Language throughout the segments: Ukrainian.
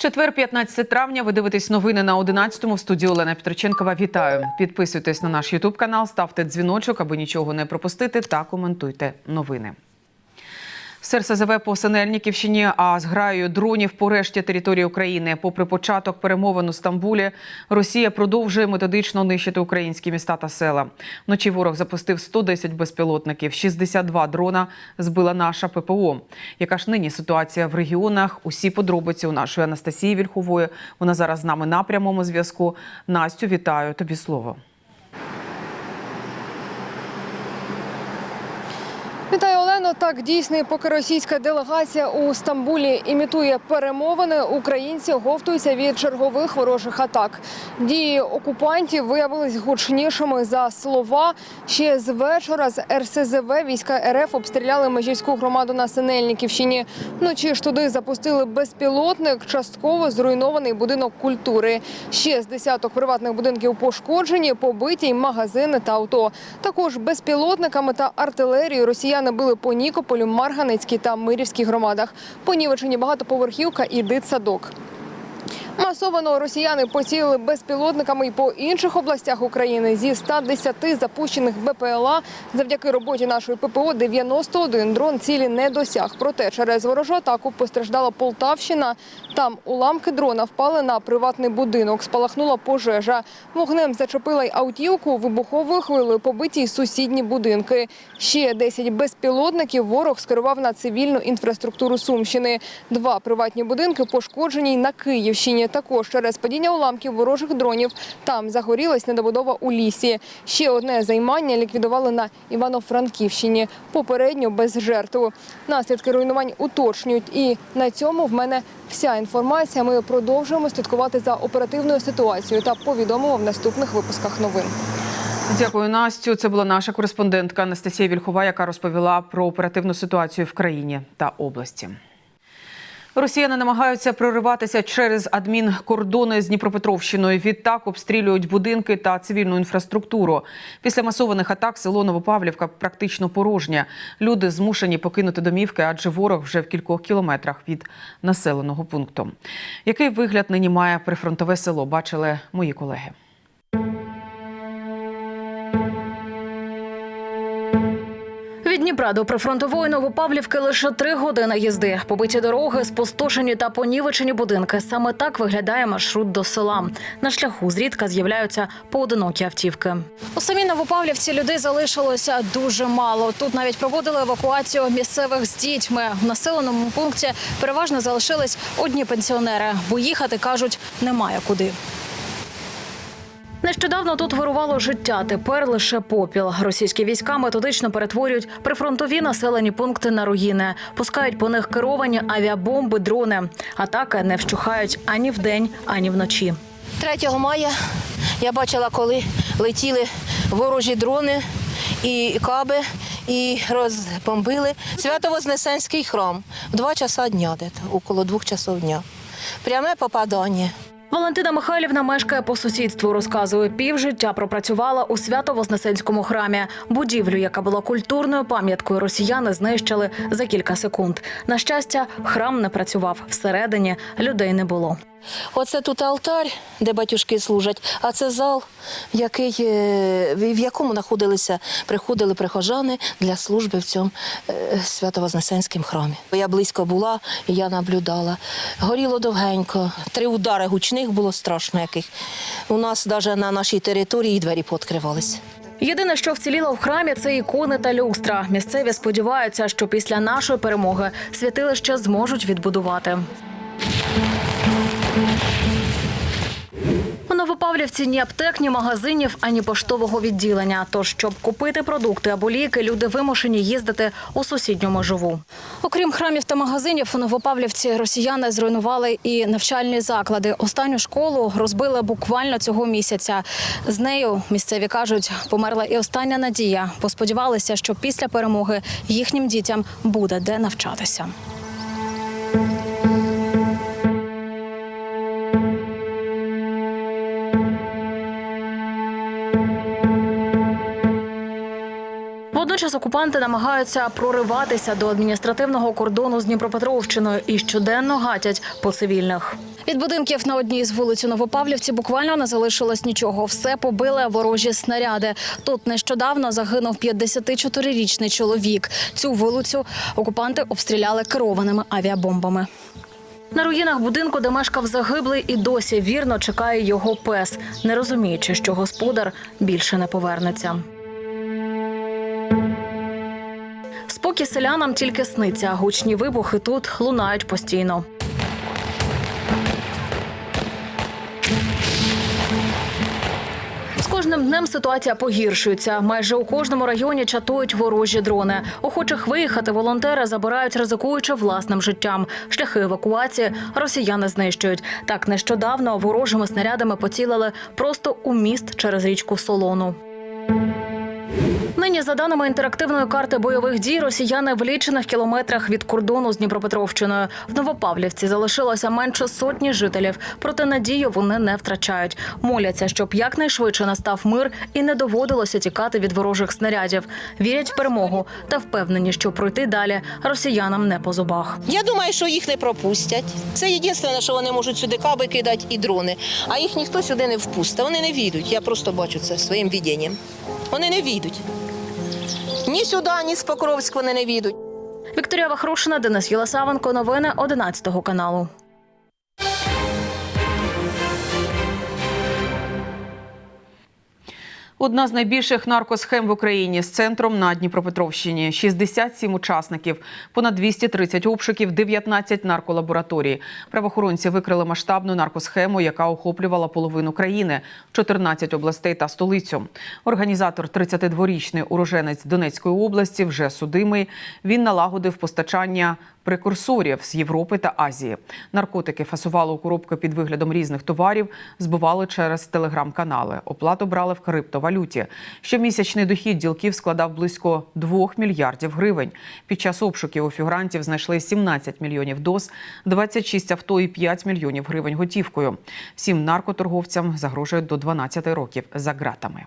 Четвер, 15 травня. Ви дивитесь новини на 11-му. В студії Олена Петроченкова. Вітаю. Підписуйтесь на наш Ютуб канал, ставте дзвіночок, аби нічого не пропустити, та коментуйте новини. СРСЗВ по Синельниківщині, а з граю дронів по решті території України. Попри початок перемовин у Стамбулі, Росія продовжує методично нищити українські міста та села. Вночі ворог запустив 110 безпілотників, 62 дрона збила наша ППО. Яка ж нині ситуація в регіонах? Усі подробиці у нашої Анастасії Вільхової. Вона зараз з нами на прямому зв'язку. Настю, вітаю тобі слово. Вітаю, Олено. Так дійсно, поки російська делегація у Стамбулі імітує перемовини, українці говтуються від чергових ворожих атак. Дії окупантів виявились гучнішими за слова. Ще з вечора з РСЗВ війська РФ обстріляли межівську громаду на Синельниківщині. Вночі ж туди запустили безпілотник, частково зруйнований будинок культури. Ще з десяток приватних будинків пошкоджені, побиті й магазини та авто. Також безпілотниками та артилерією росіяни били по Нікополю, Марганецькій та Мирівській громадах. Понівечені багатоповерхівка і дитсадок. Масовано росіяни поцілили безпілотниками і по інших областях України. Зі 110 запущених БПЛА завдяки роботі нашої ППО 91 дрон цілі не досяг. Проте через ворожу атаку постраждала Полтавщина. Там уламки дрона впали на приватний будинок. Спалахнула пожежа. Вогнем зачепила й автівку, вибуховою хвилею побиті й сусідні будинки. Ще 10 безпілотників ворог скерував на цивільну інфраструктуру Сумщини. Два приватні будинки пошкоджені й на Київщині. Також через падіння уламків ворожих дронів там загорілась недобудова у лісі. Ще одне займання ліквідували на Івано-Франківщині. Попередньо без жертв. Наслідки руйнувань уточнюють. І на цьому в мене вся інформація. Ми продовжуємо слідкувати за оперативною ситуацією та повідомимо в наступних випусках новин. Дякую, Настю. Це була наша кореспондентка Анастасія Вільхова, яка розповіла про оперативну ситуацію в країні та області. Росіяни намагаються прориватися через адмінкордони з Дніпропетровщиною. Відтак обстрілюють будинки та цивільну інфраструктуру. Після масованих атак село Новопавлівка практично порожнє. Люди змушені покинути домівки, адже ворог вже в кількох кілометрах від населеного пункту. Який вигляд нині має прифронтове село? Бачили мої колеги. Дніпра до прифронтової Новопавлівки лише три години їзди. Побиті дороги, спустошені та понівечені будинки. Саме так виглядає маршрут до села. На шляху зрідка з'являються поодинокі автівки. У самій Новопавлівці людей залишилося дуже мало. Тут навіть проводили евакуацію місцевих з дітьми. В населеному пункті переважно залишились одні пенсіонери, бо їхати кажуть немає куди. Нещодавно тут вирувало життя. Тепер лише попіл. Російські війська методично перетворюють прифронтові населені пункти на руїни, пускають по них керовані авіабомби, дрони. Атаки не вщухають ані вдень, ані вночі. 3 мая я бачила, коли летіли ворожі дрони і каби, і розбомбили Свято-Вознесенський храм в 2 часа дня, десь, около 2 часов дня. Пряме попадання. Валентина Михайлівна мешкає по сусідству. Розказує, півжиття пропрацювала у свято-вознесенському храмі. Будівлю, яка була культурною пам'яткою, росіяни знищили за кілька секунд. На щастя, храм не працював. Всередині людей не було. Оце тут алтар, де батюшки служать, а це зал, який, е, в якому знаходилися, приходили прихожани для служби в цьому е, Свято-Вознесенському храмі. Я близько була, я наблюдала. Горіло довгенько, три удари гучних було страшно яких. У нас навіть на нашій території двері пооткривалися. Єдине, що вціліло в храмі, це ікони та люстра. Місцеві сподіваються, що після нашої перемоги святилище зможуть відбудувати. У Новопавлівці ні аптек, ні магазинів, ані поштового відділення. Тож, щоб купити продукти або ліки, люди вимушені їздити у сусідню межову. Окрім храмів та магазинів, у Новопавлівці росіяни зруйнували і навчальні заклади. Останню школу розбили буквально цього місяця. З нею місцеві кажуть, померла і остання надія. Посподівалися, що після перемоги їхнім дітям буде де навчатися. Водночас окупанти намагаються прориватися до адміністративного кордону з Дніпропетровщиною і щоденно гатять по цивільних. Від будинків на одній з вулиць у Новопавлівці буквально не залишилось нічого. Все побили ворожі снаряди. Тут нещодавно загинув 54-річний чоловік. Цю вулицю окупанти обстріляли керованими авіабомбами. На руїнах будинку, де мешкав загиблий, і досі вірно чекає його пес, не розуміючи, що господар більше не повернеться. Спокій селянам тільки сниться. Гучні вибухи тут лунають постійно. З кожним днем ситуація погіршується. Майже у кожному районі чатують ворожі дрони. Охочих виїхати волонтери забирають, ризикуючи власним життям. Шляхи евакуації росіяни знищують. Так нещодавно ворожими снарядами поцілили просто у міст через річку Солону. Нині, за даними інтерактивної карти бойових дій, росіяни в лічених кілометрах від кордону з Дніпропетровщиною. В Новопавлівці залишилося менше сотні жителів, проте надію вони не втрачають. Моляться, щоб якнайшвидше настав мир і не доводилося тікати від ворожих снарядів. Вірять в перемогу та впевнені, що пройти далі росіянам не по зубах. Я думаю, що їх не пропустять. Це єдине, що вони можуть сюди каби кидати і дрони. А їх ніхто сюди не впустить. Вони не війдуть. Я просто бачу це своїм відінням. Вони не війдуть. Ні сюди, ні з Покровськ вони не війдуть. Вікторія Вахрушина, Денис Єлисавенко. Новини 11 каналу. Одна з найбільших наркосхем в Україні з центром на Дніпропетровщині. 67 учасників, понад 230 обшуків, 19 нарколабораторій. Правоохоронці викрили масштабну наркосхему, яка охоплювала половину країни, 14 областей та столицю. Організатор, 32-річний уроженець Донецької області, вже судимий. Він налагодив постачання прекурсорів з Європи та Азії. Наркотики фасували у коробки під виглядом різних товарів, збивали через телеграм-канали. Оплату брали в криптовалюті. Щомісячний дохід ділків складав близько 2 мільярдів гривень. Під час обшуків у фігурантів знайшли 17 мільйонів доз, 26 авто і 5 мільйонів гривень готівкою. Всім наркоторговцям загрожують до 12 років за ґратами.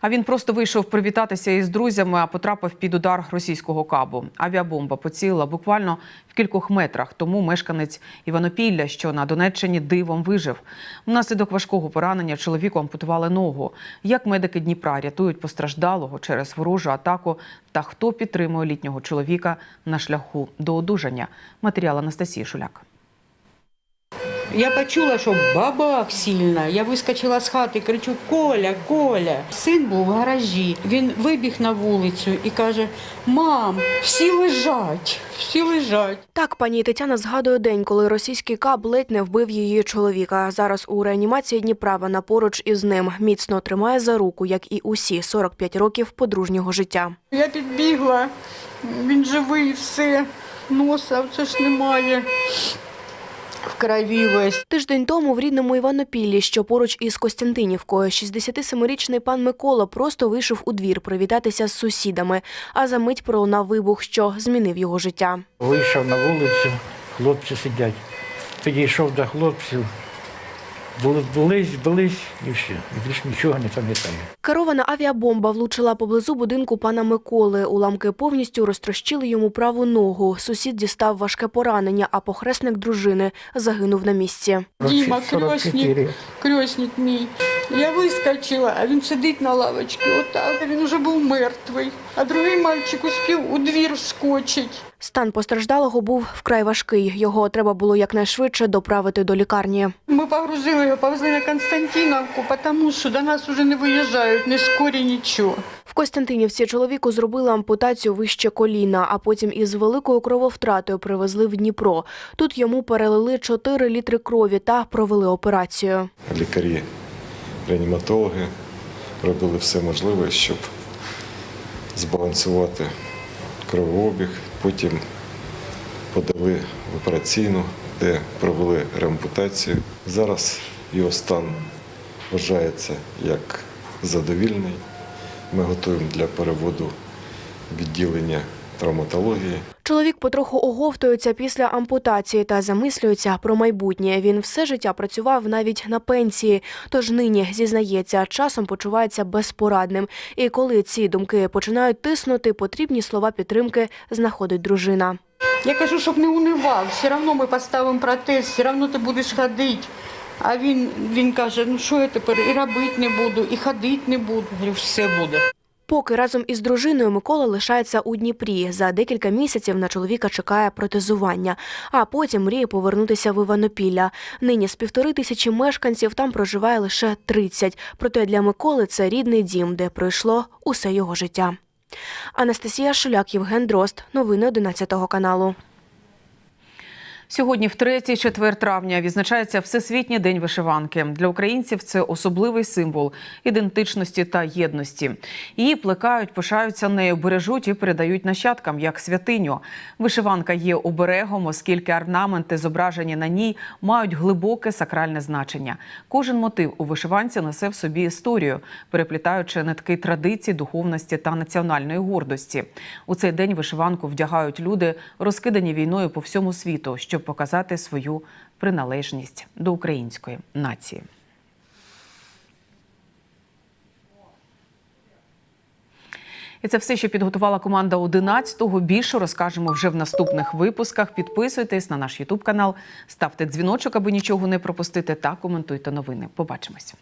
А він просто вийшов привітатися із друзями, а потрапив під удар російського кабу. Авіабомба поцілила буквально в кількох метрах. Тому мешканець Іванопілля, що на Донеччині дивом вижив. Внаслідок важкого поранення чоловіку ампутували ногу. Як медики Дніпра рятують постраждалого через ворожу атаку та хто підтримує літнього чоловіка на шляху до одужання? Матеріал Анастасії Шуляк. Я почула, що бабах сильно. Я вискочила з хати, кричу Коля, Коля. Син був в гаражі. Він вибіг на вулицю і каже: Мам, всі лежать, всі лежать. Так, пані Тетяна згадує день, коли російський каб ледь не вбив її чоловіка. Зараз у реанімації Дніпра вона поруч із ним міцно тримає за руку, як і усі 45 років подружнього життя. Я підбігла, він живий, все, носа це ж немає. В крові весь. Тиждень тому в рідному Іванопіллі, що поруч із Костянтинівкою, 67-річний пан Микола просто вийшов у двір привітатися з сусідами, а за мить пролунав вибух, що змінив його життя. Вийшов на вулицю, хлопці сидять. Підійшов до хлопців, були, булись і все. І більше нічого не пам'ятаю. Керована авіабомба влучила поблизу будинку пана Миколи. Уламки повністю розтрощили йому праву ногу. Сусід дістав важке поранення, а похресник дружини загинув на місці. Діма, 44. крьосник, крьосник мій. Я вискочила, а він сидить на лавочці, отак. Він вже був мертвий. А другий мальчик успів у двір вскочить. Стан постраждалого був вкрай важкий. Його треба було якнайшвидше доправити до лікарні. Ми погрузили його, повезли на Константиновку, тому що до нас вже не виїжджають, не скорі нічого. В Костянтинівці чоловіку зробили ампутацію вище коліна, а потім із великою крововтратою привезли в Дніпро. Тут йому перелили 4 літри крові та провели операцію. лікарі, реаніматологи робили все можливе, щоб збалансувати кровообіг. Потім подали в операційну, де провели реампутацію. Зараз його стан вважається як задовільний. Ми готуємо для переводу відділення травматології. Чоловік потроху оговтується після ампутації та замислюється про майбутнє. Він все життя працював навіть на пенсії, тож нині зізнається, часом почувається безпорадним. І коли ці думки починають тиснути, потрібні слова підтримки знаходить дружина. Я кажу, щоб не унивав, все одно ми поставимо протез, все одно ти будеш ходити. А він, він каже, ну що я тепер і робити не буду, і ходити не буду. Говорю, все буде. Поки разом із дружиною Микола лишається у Дніпрі. За декілька місяців на чоловіка чекає протезування, а потім мріє повернутися в Іванопілля. Нині з півтори тисячі мешканців там проживає лише 30. Проте для Миколи це рідний дім, де пройшло усе його життя. Анастасія Шуляк, Євген Дрозд. Новини 11 каналу. Сьогодні, в 3-4 травня, відзначається Всесвітній день вишиванки. Для українців це особливий символ ідентичності та єдності. Її плекають, пишаються нею, бережуть і передають нащадкам як святиню. Вишиванка є оберегом, оскільки орнаменти, зображені на ній, мають глибоке сакральне значення. Кожен мотив у вишиванці несе в собі історію, переплітаючи нитки традицій, духовності та національної гордості. У цей день вишиванку вдягають люди, розкидані війною по всьому світу, щоб показати свою приналежність до української нації. І це все, що підготувала команда 11-го. Більше розкажемо вже в наступних випусках. Підписуйтесь на наш Ютуб канал, ставте дзвіночок, аби нічого не пропустити, та коментуйте новини. Побачимось.